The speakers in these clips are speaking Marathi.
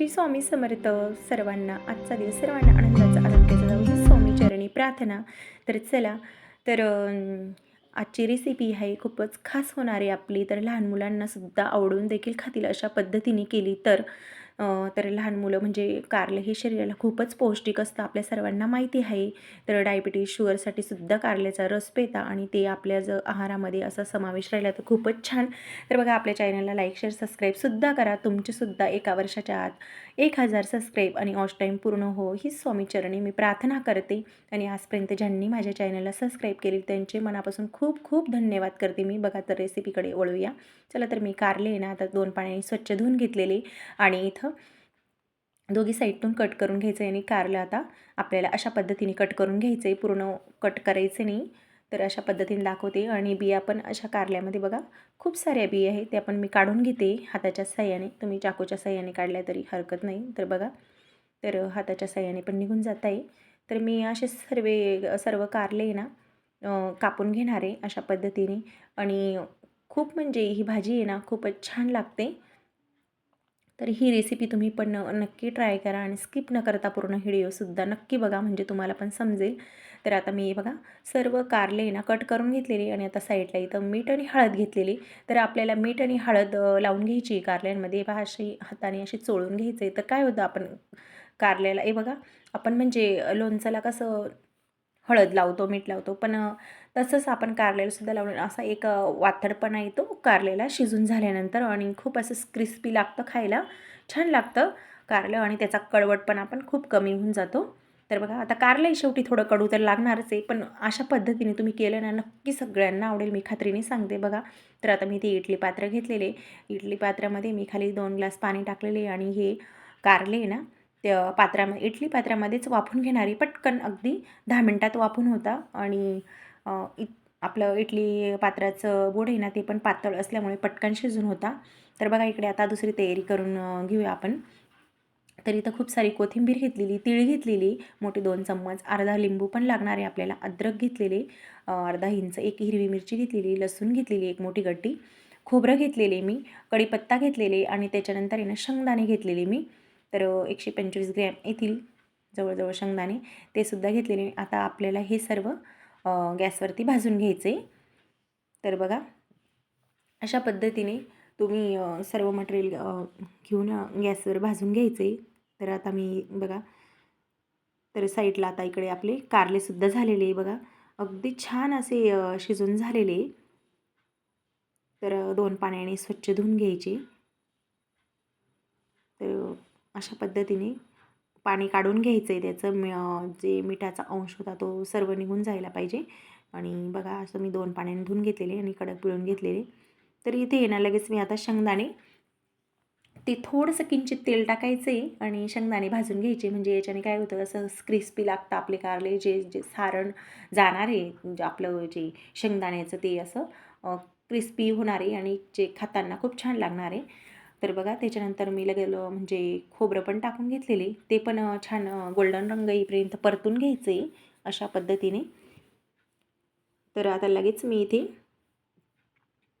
श्री स्वामी समर्थ सर्वांना आजचा दिवस सर्वांना आनंदाचा आरोग्याचा जाऊ स्वामी चरणी प्रार्थना. तर चला तर आजची रेसिपी आहे खूपच खास होणारी आपली. तर लहान मुलांनासुद्धा आवडून देखील खातील अशा पद्धतीने केली. तर तर लहान मुलं म्हणजे कारलं हे शरीराला खूपच पौष्टिक असतं आपल्या सर्वांना माहिती आहे. तर डायबिटीज शुगरसाठी सुद्धा कारल्याचा रस पेता आणि ते आपल्या जर आहारामध्ये असा समावेश राहिला तर खूपच छान. तर बघा आपल्या चॅनलला लाईक शेअर सबस्क्राईबसुद्धा करा. तुमचेसुद्धा एका वर्षाच्या आत एक हजार सबस्क्राईब आणि ऑश टाईम पूर्ण हो ही स्वामीचरणी मी प्रार्थना करते. आणि आजपर्यंत ज्यांनी माझ्या चॅनलला सबस्क्राईब केली त्यांचे मनापासून खूप खूप धन्यवाद करते मी. बघा तर रेसिपीकडे वळूया. चला तर मी कारले ना आता दोन पाण्याने स्वच्छ धुवून घेतलेले. आणि इथं दोघी साईडतून कट करून घ्यायचं आहे आणि कारलं आता आपल्याला अशा पद्धतीने कट करून घ्यायचं आहे पूर्ण कट करायचं नाही तर अशा पद्धतीने दाखवते. आणि बिया पण अशा कारल्यामध्ये बघा खूप साऱ्या बिया आहेत. त्या पण मी काढून घेते हाताच्या साह्याने. तुम्ही चाकूच्या साह्याने काढल्या तरी हरकत नाही. तर बघा तर हाताच्या साह्याने पण निघून जात आहे. तर मी असे सर्व सर्व कारले ना कापून घेणार आहे अशा पद्धतीने. आणि खूप म्हणजे ही भाजी आहे ना खूपच छान लागते. तर ही रेसिपी तुम्ही पण नक्की ट्राय करा आणि स्किप न करता पूर्ण व्हिडिओसुद्धा नक्की बघा म्हणजे तुम्हाला पण समजेल. तर आता मी बघा सर्व कारले ना कट करून घेतलेली आणि आता साईडला इथं मीठ आणि हळद घेतलेली. तर आपल्याला मीठ आणि हळद लावून घ्यायची कारल्यांमध्ये. बघा अशी हाताने अशी चोळून घ्यायचे तर काय होतं आपण कारल्याला हे बघा आपण म्हणजे लोणचाला कसं हळद लावतो मीठ लावतो पण तसंच आपण कारल्यालासुद्धा लावून असा एक वाथडपणा वातडपणा येतो. कारलेला शिजून झाल्यानंतर आणि खूप असं क्रिस्पी लागतं खायला. छान लागतं कारलं आणि त्याचा कडवटपणा पण खूप कमी होऊन जातो. तर बघा आता कारलंही शेवटी थोडं कडू तर लागणारच आहे पण अशा पद्धतीने तुम्ही केलं ना नक्की सगळ्यांना आवडेल. मी खात्रीने सांगते बघा. तर आता मी ते इडली पात्र घेतलेले इडली पात्रामध्ये मी खाली दोन ग्लास पाणी टाकलेले आणि हे कारले ना त्या पात्रामध्ये इडली पात्रामध्येच वाफून घेणारी पटकन अगदी दहा मिनटात वाफून होता आणि इत आपलं इडली पात्राचं बोड आहे ना ते पण पातळ असल्यामुळे पटकन शिजून होता. तर बघा इकडे आता दुसरी तयारी करून घेऊया आपण. तर इथं खूप सारी कोथिंबीर घेतलेली तीळ घेतलेली मोठे दोन चम्मच अर्धा लिंबू पण लागणार आहे आपल्याला अद्रक घेतलेले अर्धा इंच एक हिरवी मिरची घेतलेली लसूण घेतलेली एक मोठी गड्डी खोबरं घेतलेले मी कढीपत्ता घेतलेले आणि त्याच्यानंतर आहे ना शेंगदाणे घेतलेले मी. तर एकशे पंचवीस ग्रॅम येथील जवळजवळ शेंगदाणे ते सुद्धा घेतलेले आता आपल्याला हे सर्व गॅसवरती भाजून घ्यायचे. तर बघा अशा पद्धतीने तुम्ही सर्व मटेरियल घेऊन गॅसवर भाजून घ्यायचे. तर आता मी बघा तर साईडला आता इकडे आपले कारलेसुद्धा झालेले आहे बघा. अगदी छान असे शिजून झालेले तर दोन पाण्याने स्वच्छ धुवून घ्यायचे. तर अशा पद्धतीने पाणी काढून घ्यायचं आहे त्याचं मी जे मिठाचा अंश होता तो सर्व निघून जायला पाहिजे. आणि बघा असं मी दोन पाण्याने धुवून घेतलेले आणि कडक पिळून घेतलेले. तर इथे येणार लगेच मी आता शेंगदाणे. ते थोडंसं किंचित तेल टाकायचं आहे आणि शेंगदाणे भाजून घ्यायचे. म्हणजे याच्याने काय होतं असं क्रिस्पी लागतं आपले कारले जे जे सारण जाणार आहे म्हणजे आपलं जे शेंगदाण्याचं ते असं क्रिस्पी होणार आहे आणि जे खाताना खूप छान लागणार आहे. तर बघा त्याच्यानंतर मी लगेल म्हणजे खोबरं पण टाकून घेतलेले. ते पण छान गोल्डन रंग येईपर्यंत परतून घ्यायचं आहे अशा पद्धतीने. तर आता लगेच मी इथे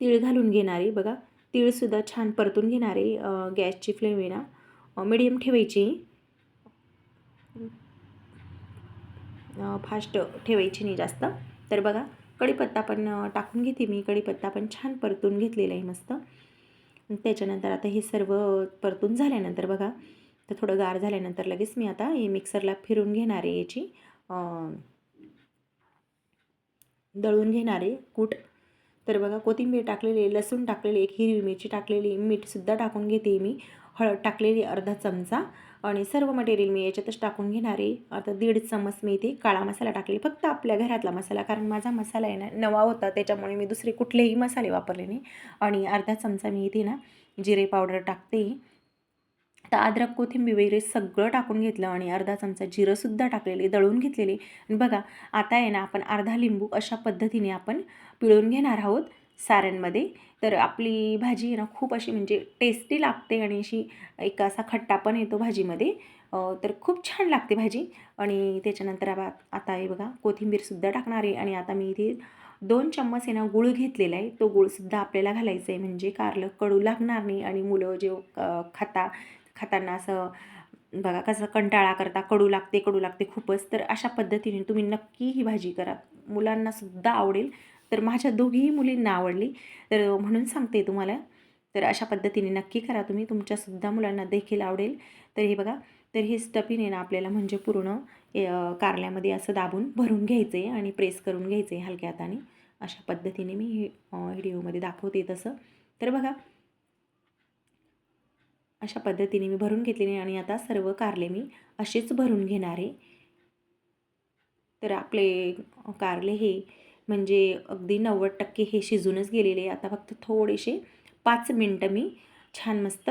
तीळ घालून घेणार. आहे बघा तीळसुद्धा छान परतून घेणार आहे गॅसची फ्लेम आहे ना. मिडियम ठेवायची. फास्ट ठेवायची नाही जास्त. तर बघा कढीपत्ता पण टाकून घेते मी. कढीपत्ता पण छान परतून घेतलेला आहे मस्त. त्याच्यानंतर आता हे सर्व परतून झाल्यानंतर बघा तर थोडं गार झाल्यानंतर लगेच मी आता हे मिक्सरला फिरून घेणार आहे याची दळून घेणारे कूट. तर बघा कोथिंबीर टाकलेली लसूण टाकलेली एक हिरवी मिरची टाकलेली मीठसुद्धा टाकून घेते मी. हळद टाकलेली अर्धा चमचा आणि सर्व मटेरियल मी याच्यातच टाकून घेणार आहे. आता दीड चमच मी इथे काळा मसाला टाकले फक्त आपल्या घरातला मसाला कारण माझा मसाला आहे ना नवा होता त्याच्यामुळे मी दुसरे कुठलेही मसाले वापरले नाही. आणि अर्धा चमचा मी इथे ना जिरे पावडर टाकते. तर अद्रक कोथिंबीर वगैरे सगळं टाकून घेतलं आणि अर्धा चमचा जिरंसुद्धा टाकलेले दळून घेतलेले. आणि बघा आता आहे ना आपण अर्धा लिंबू अशा पद्धतीने आपण पिळून घेणार आहोत साऱ्यांमध्ये. तर आपली भाजी आहे ना खूप अशी म्हणजे टेस्टी लागते आणि अशी एक असा खट्टा पण येतो भाजीमध्ये. तर खूप छान लागते भाजी. आणि त्याच्यानंतर आबा आता आहे बघा कोथिंबीरसुद्धा टाकणार आहे. आणि आता मी इथे दोन चम्मच आहे ना गूळ घेतलेला आहे. तो गूळसुद्धा आपल्याला घालायचा आहे. म्हणजे कारलं कडू लागणार नाही आणि मुलं जे खाता खाताना असं बघा कसं कंटाळा करता कडू लागते कडू लागते खूपच. तर अशा पद्धतीने तुम्ही नक्की ही भाजी करा. मुलांनासुद्धा आवडेल तर माझ्या दोघीही मुलींना आवडली. तर म्हणून सांगते तुम्हाला तर अशा पद्धतीने नक्की करा तुम्ही. तुमच्यासुद्धा मुलांना देखील आवडेल. तर हे बघा तर हे स्टफिंग आहे ना आपल्याला म्हणजे पूर्ण कारल्यामध्ये असं दाबून भरून घ्यायचं आहे आणि प्रेस करून घ्यायचं आहे हलक्या हाताने. अशा पद्धतीने मी हे व्हिडिओमध्ये दाखवते तसं. तर बघा अशा पद्धतीने मी भरून घेतलेले आणि आता सर्व कारले मी असेच भरून घेणार आहे. तर आपले कारले हे म्हणजे अगदी नव्वद टक्के हे शिजूनच गेलेले आता फक्त थोडेसे पाच मिनटं मी छान मस्त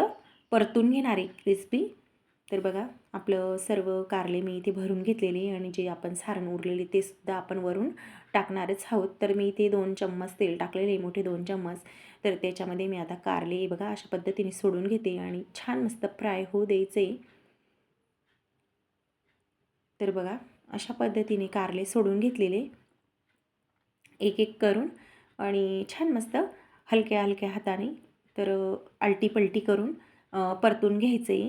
परतून घेणार आहे क्रिस्पी तर बघा आपलं सर्व कारले मी इथे भरून घेतलेले आणि जे आपण सारण उरलेले ते सुद्धा आपण वरून टाकणारच आहोत. तर मी इथे दोन चम्मच तेल टाकलेले मोठे दोन चम्मच. तर त्याच्यामध्ये मी आता कारले बघा अशा पद्धतीने सोडून घेते आणि छान मस्त फ्राय होऊ द्यायचे. तर बघा अशा पद्धतीने कारले सोडून घेतलेले. एक एक करून आणि छान मस्त हलक्या हलक्या हाताने तर आलटी पलटी करून परतून घ्यायचे.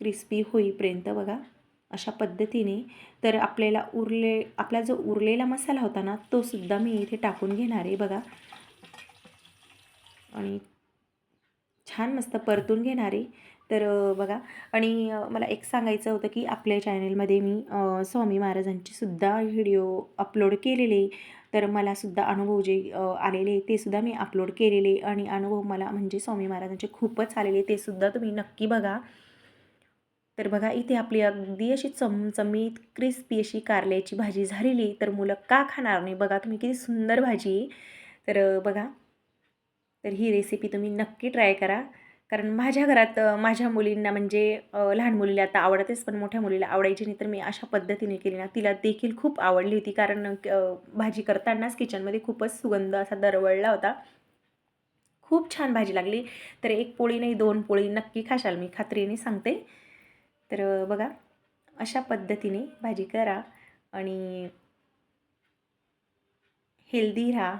क्रिस्पी होईपर्यंत बघा. अशा पद्धतीने तर आपल्याला उरले आपला जो उरलेला मसाला होता ना तो सुद्धा मी इथे टाकून घेणार आहे बघा. आणि छान मस्त परतून घेणार आहे. तर बघा. आणि मला एक सांगायचं होतं की आपल्या चॅनलमध्ये मी स्वामी महाराजांची सुद्धा व्हिडिओ अपलोड केलेले. तर मलासुद्धा अनुभव जे आलेले ते सुद्धा मी अपलोड केलेले. आणि अनुभव मला म्हणजे स्वामी महाराजांचे खूपच आलेले ते सुद्धा तुम्ही नक्की बघा. तर बघा इथे आपली अगदी अशी चमचमीत क्रिस्पी अशी कारल्याची भाजी झालेली. तर मुलं का खाणार नाही? बघा तुम्ही किती सुंदर भाजी. तर बघा. तर ही रेसिपी तुम्ही नक्की ट्राय करा. कारण माझ्या घरात माझ्या मुलींना म्हणजे लहान मुलीला आता आवडतेच पण मोठ्या मुलीला आवडायची नाही तर मी अशा पद्धतीने केली ना तिला देखील खूप आवडली होती. कारण भाजी करतानाच किचनमध्ये खूपच सुगंध असा दरवळला होता. खूप छान भाजी लागली. तर एक पोळी नाही दोन पोळी नक्की खाशाल. मी खात्रीने सांगते. तर बघा अशा पद्धतीने भाजी करा आणि हेल्दी राहा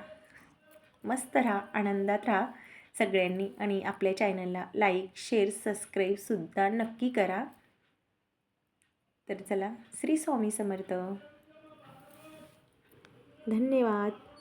मस्त राहा आनंदात राहा सगळ्यांनी आणि आपल्या चॅनलला लाईक शेअर सबस्क्राईबसुद्धा नक्की करा. तर चला श्री स्वामी समर्थ. धन्यवाद.